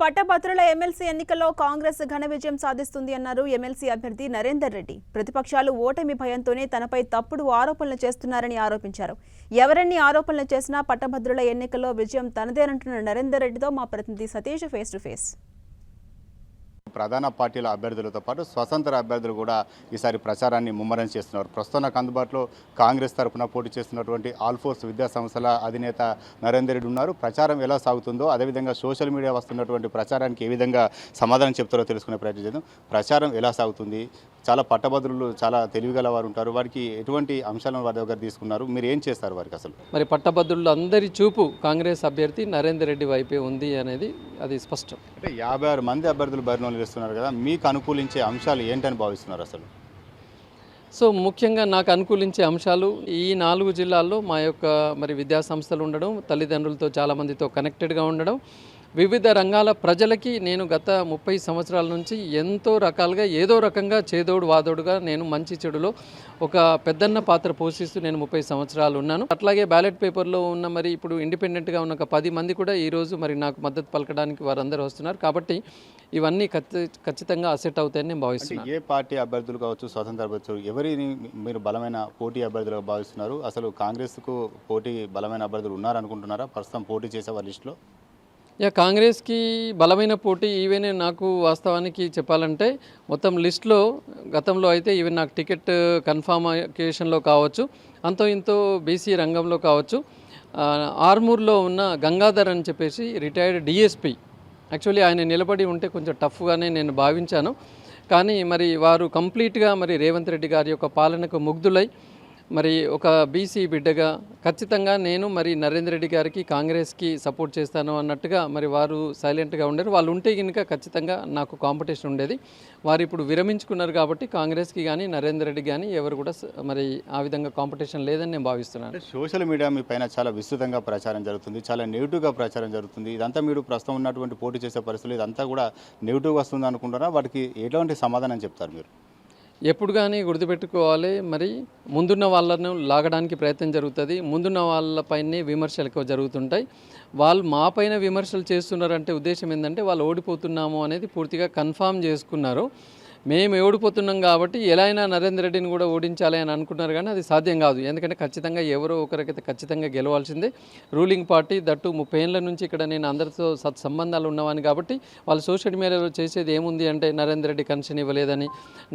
పట్టభద్రుల ఎమ్మెల్సీ ఎన్నికల్లో కాంగ్రెస్ ఘన విజయం సాధిస్తుంది అన్నారు ఎమ్మెల్సీ అభ్యర్థి నరేందర్ రెడ్డి. ప్రతిపక్షాలు ఓటమి భయంతోనే తనపై తప్పుడు ఆరోపణలు చేస్తున్నారని ఆరోపించారు. ఎవరన్ని ఆరోపణలు చేసినా పట్టభద్రుల ఎన్నికల్లో విజయం తనదేనంటున్న నరేందర్ రెడ్డితో మా ప్రతినిధి సతీష్ ఫేస్ టు ఫేస్. ప్రధాన పార్టీల అభ్యర్థులతో పాటు స్వతంత్ర అభ్యర్థులు కూడా ఈసారి ప్రచారాన్ని ముమ్మరం చేస్తున్నారు. ప్రస్తుతం నాకు అందుబాటులో కాంగ్రెస్ తరఫున పోటీ చేస్తున్నటువంటి ఆల్ఫోర్స్ విద్యా సంస్థల అధినేత నరేందర్ రెడ్డి ఉన్నారు. ప్రచారం ఎలా సాగుతుందో అదేవిధంగా సోషల్ మీడియా వస్తున్నటువంటి ప్రచారానికి ఏ విధంగా సమాధానం చెప్తారో తెలుసుకునే ప్రయత్నం చేద్దాం. ప్రచారం ఎలా సాగుతుంది? చాలా పట్టభద్రులు చాలా తెలివిగల వారు ఉంటారు. వారికి ఎటువంటి అంశాలను వారి దగ్గర తీసుకున్నారు? మీరు ఏం చేస్తారు వారికి అసలు? మరి పట్టభద్రులు అందరి చూపు కాంగ్రెస్ అభ్యర్థి నరేందర్ రెడ్డి వైపే ఉంది అనేది అది స్పష్టం. అంటే యాభై ఆరు మంది అభ్యర్థులు బరిలో చేస్తున్నారు కదా మీకు అనుకూలించే అంశాలు ఏంటని భావిస్తున్నారు అసలు? సో ముఖ్యంగా నాకు అనుకూలించే అంశాలు ఈ నాలుగు జిల్లాల్లో మా యొక్క మరి విద్యా సంస్థలు ఉండడం తల్లిదండ్రులతో చాలామందితో కనెక్టెడ్గా ఉండడం వివిధ రంగాల ప్రజలకి నేను గత ముప్పై సంవత్సరాల నుంచి ఎంతో రకాలుగా ఏదో రకంగా చేదోడు వాదోడుగా నేను మంచి చెడులో ఒక పెద్దన్న పాత్ర పోషిస్తూ నేను ముప్పై సంవత్సరాలు ఉన్నాను. అట్లాగే బ్యాలెట్ పేపర్లో ఉన్న మరి ఇప్పుడు ఇండిపెండెంట్గా ఉన్న ఒక పది మంది కూడా ఈరోజు మరి నాకు మద్దతు పలకడానికి వారందరూ వస్తున్నారు. కాబట్టి ఇవన్నీ ఖచ్చి ఖచ్చితంగా అసెట్ అవుతాయని నేను భావిస్తున్నాను. ఏ పార్టీ అభ్యర్థులు కావచ్చు స్వతంత్ర అభ్యర్థులు ఎవరిని మీరు బలమైన పోటీ అభ్యర్థులుగా భావిస్తున్నారు? అసలు కాంగ్రెస్కు పోటీ బలమైన అభ్యర్థులు ఉన్నారనుకుంటున్నారా? ప్రస్తుతం పోటీ చేసే వారి లిస్టులో? యా కాంగ్రెస్కి బలమైన పోటీ ఈవెనే నాకు వాస్తవానికి చెప్పాలంటే మొత్తం లిస్ట్లో గతంలో అయితే ఈవెన్ నాకు టికెట్ కన్ఫర్మేషన్లో కావచ్చు అంతో ఇంతో బీసీ రంగంలో కావచ్చు ఆర్మూర్లో ఉన్న గంగాధర్ అని చెప్పేసి రిటైర్డ్ డిఎస్పి. యాక్చువల్లీ ఆయన నిలబడి ఉంటే కొంచెం టఫ్గానే నేను భావించాను. కానీ మరి వారు కంప్లీట్గా మరి రేవంత్ రెడ్డి గారి యొక్క పాలనకు ముగ్ధులై మరి ఒక బీసీ బిడ్డగా ఖచ్చితంగా నేను మరి నరేంద్ర రెడ్డి గారికి కాంగ్రెస్కి సపోర్ట్ చేస్తాను అన్నట్టుగా మరి వారు సైలెంట్గా ఉండరు. వాళ్ళు ఉంటే కనుక ఖచ్చితంగా నాకు కాంపిటీషన్ ఉండేది. వారు ఇప్పుడు విరమించుకున్నారు కాబట్టి కాంగ్రెస్కి కానీ నరేంద్ర రెడ్డి కానీ ఎవరు కూడా స- మరి ఆ విధంగా కాంపిటీషన్ లేదని నేను భావిస్తున్నాను. అంటే సోషల్ మీడియా మీ పైన చాలా విస్తృతంగా ప్రచారం జరుగుతుంది. చాలా నెగిటివ్గా ప్రచారం జరుగుతుంది. ఇదంతా మీరు ప్రస్తుతం ఉన్నటువంటి పోటీ చేసే పరిస్థితులు ఇదంతా కూడా నెగిటివ్గా వస్తుంది అనుకుంటున్నా వాటికి ఎటువంటి సమాధానం చెప్తారు మీరు? ఎప్పుడు కానీ గుర్తుపెట్టుకోవాలి. మరి ముందున్న వాళ్ళను లాగడానికి ప్రయత్నం జరుగుతుంది. ముందున్న వాళ్ళపైనే విమర్శలు ఎక్కువ జరుగుతుంటాయి. వాళ్ళు మా పైన విమర్శలు చేస్తున్నారంటే ఉద్దేశం ఏంటంటే వాళ్ళు ఓడిపోతున్నాము అనేది పూర్తిగా కన్ఫామ్ చేసుకున్నారు. మేము ఓడిపోతున్నాం కాబట్టి ఎలా అయినా నరేంద్ర రెడ్డిని కూడా ఓడించాలి అని అనుకున్నారు కానీ అది సాధ్యం కాదు. ఎందుకంటే ఖచ్చితంగా ఎవరో ఒకరికైతే ఖచ్చితంగా గెలవాల్సిందే. రూలింగ్ పార్టీ దట్టు ముప్పై ఏళ్ళ నుంచి ఇక్కడ నేను అందరితో సత్ సంబంధాలు ఉన్నవాని కాబట్టి వాళ్ళు సోషల్ మీడియాలో చేసేది ఏముంది అంటే నరేంద్ర రెడ్డి కన్షన్ ఇవ్వలేదని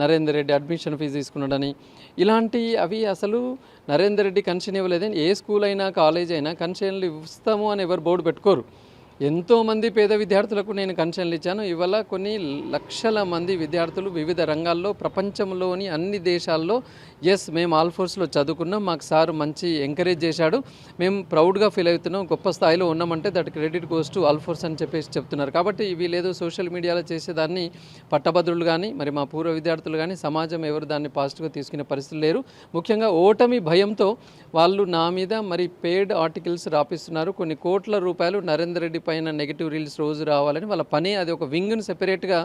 నరేందర్ రెడ్డి అడ్మిషన్ ఫీజు తీసుకున్నాడని. ఇలాంటి అవి అసలు నరేందర్ రెడ్డి కన్షన్ ఇవ్వలేదని ఏ స్కూల్ అయినా కాలేజ్ అయినా కన్షన్లు ఇస్తాము అని ఎవరు బోర్డు పెట్టుకోరు. ఎంతోమంది పేద విద్యార్థులకు నేను కన్షన్లు ఇచ్చాను. ఇవాళ కొన్ని లక్షల మంది విద్యార్థులు వివిధ రంగాల్లో ప్రపంచంలోని అన్ని దేశాల్లో ఎస్ మేము ఆల్ఫోర్స్లో చదువుకున్నాం. మాకు సార్ మంచి ఎంకరేజ్ చేశాడు. మేము ప్రౌడ్గా ఫీల్ అవుతున్నాం. గొప్ప స్థాయిలో ఉన్నామంటే that credit goes to Alphores అని చెప్పేసి చెప్తున్నారు. కాబట్టి వీళ్ళేదో సోషల్ మీడియాలో చేసేదాన్ని పట్టభద్రులు కానీ మరి మా పూర్వ విద్యార్థులు కానీ సమాజం ఎవరు దాన్ని పాజిటివ్గా తీసుకునే పరిస్థితి లేరు. ముఖ్యంగా ఓటమి భయంతో వాళ్ళు నా మీద మరి పేడ్ ఆర్టికల్స్ రాపిస్తున్నారు. కొన్ని కోట్ల రూపాయలు నరేంద్ర రెడ్డి పైన నెగిటివ్ రీల్స్ రోజు రావాలని వాళ్ళ పని అది ఒక వింగ్ను సెపరేట్గా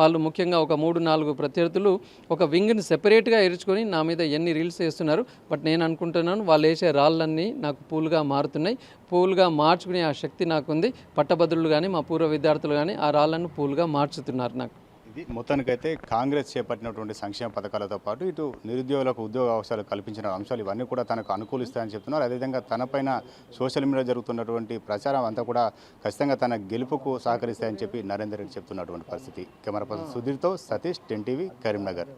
వాళ్ళు ముఖ్యంగా ఒక మూడు నాలుగు ప్రత్యర్థులు ఒక వింగ్ని సెపరేట్గా ఎరుచుకొని నా మీద ఎన్ని రీల్స్ వేస్తున్నారు. బట్ నేను అనుకుంటున్నాను వాళ్ళు వేసే రాళ్ళన్నీ నాకు పూలుగా మారుతున్నాయి. పూలుగా మార్చుకునే ఆ శక్తి నాకుంది. పట్టభద్రులు కానీ మా పూర్వ విద్యార్థులు కానీ ఆ రాళ్ళను పూలుగా మార్చుతున్నారు నాకు. ఇది మొత్తానికైతే కాంగ్రెస్ చేపట్టినటువంటి సంక్షేమ పథకాలతో పాటు ఇటు నిరుద్యోగులకు ఉద్యోగ అవకాశాలు కల్పించిన అంశాలు ఇవన్నీ కూడా తనకు అనుకూలిస్తాయని చెప్తున్నారు. అదేవిధంగా తనపైన సోషల్ మీడియా జరుగుతున్నటువంటి ప్రచారం అంతా కూడా ఖచ్చితంగా తన గెలుపుకు సహకరిస్తాయని చెప్పి నరేందర్ రెడ్డి చెప్తున్నటువంటి పరిస్థితి. కెమెరా పర్సన్ సుధీర్తో సతీష్ టెన్ టీవీ కరీంనగర్.